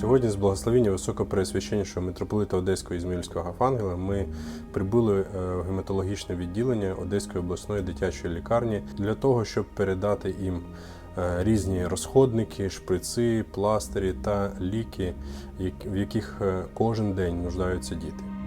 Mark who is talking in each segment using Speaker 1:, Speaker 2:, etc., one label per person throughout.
Speaker 1: Сьогодні з благословіння високопреосвященнішого митрополита Одеського і Зміївського Гафангела ми прибули е, в гематологічне відділення Одеської обласної дитячої лікарні для того, щоб передати їм е, різні розходники, шприци, пластирі та ліки, в яких е, кожен день нуждаються діти.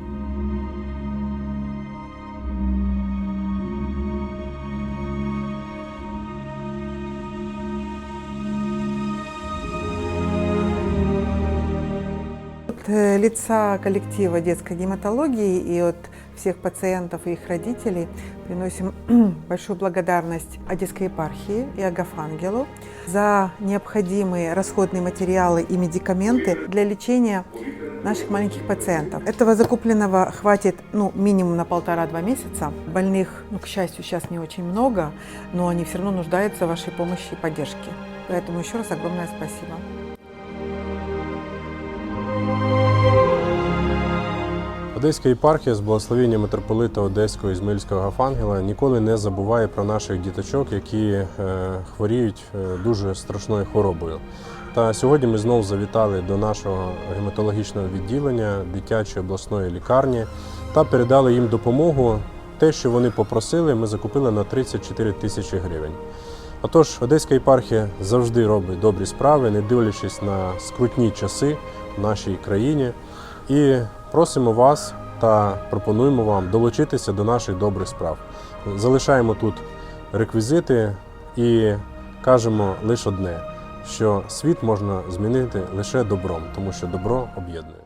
Speaker 2: От э, лица коллектива детской гематологии и от всех пациентов и их родителей приносим большую благодарность Одесской епархии и Агафангелу за необходимые расходные материалы и медикаменты для лечения наших маленьких пациентов. Этого закупленного хватит ну, минимум на полтора-два месяца. Больных, ну, к счастью, сейчас не очень много, но они все равно нуждаются в вашей помощи и поддержке. Поэтому еще раз огромное спасибо.
Speaker 1: Одеська єпархія з благословення митрополита Одеського і Змільського Гафангела ніколи не забуває про наших діточок, які е, хворіють е, дуже страшною хворобою. Та сьогодні ми знову завітали до нашого гематологічного відділення дитячої обласної лікарні та передали їм допомогу. Те, що вони попросили, ми закупили на 34 тисячі гривень. Отож, Одеська єпархія завжди робить добрі справи, не дивлячись на скрутні часи в нашій країні. І просимо вас та пропонуємо вам долучитися до наших добрих справ. Залишаємо тут реквізити і кажемо лише одне: що світ можна змінити лише добром, тому що добро об'єднує.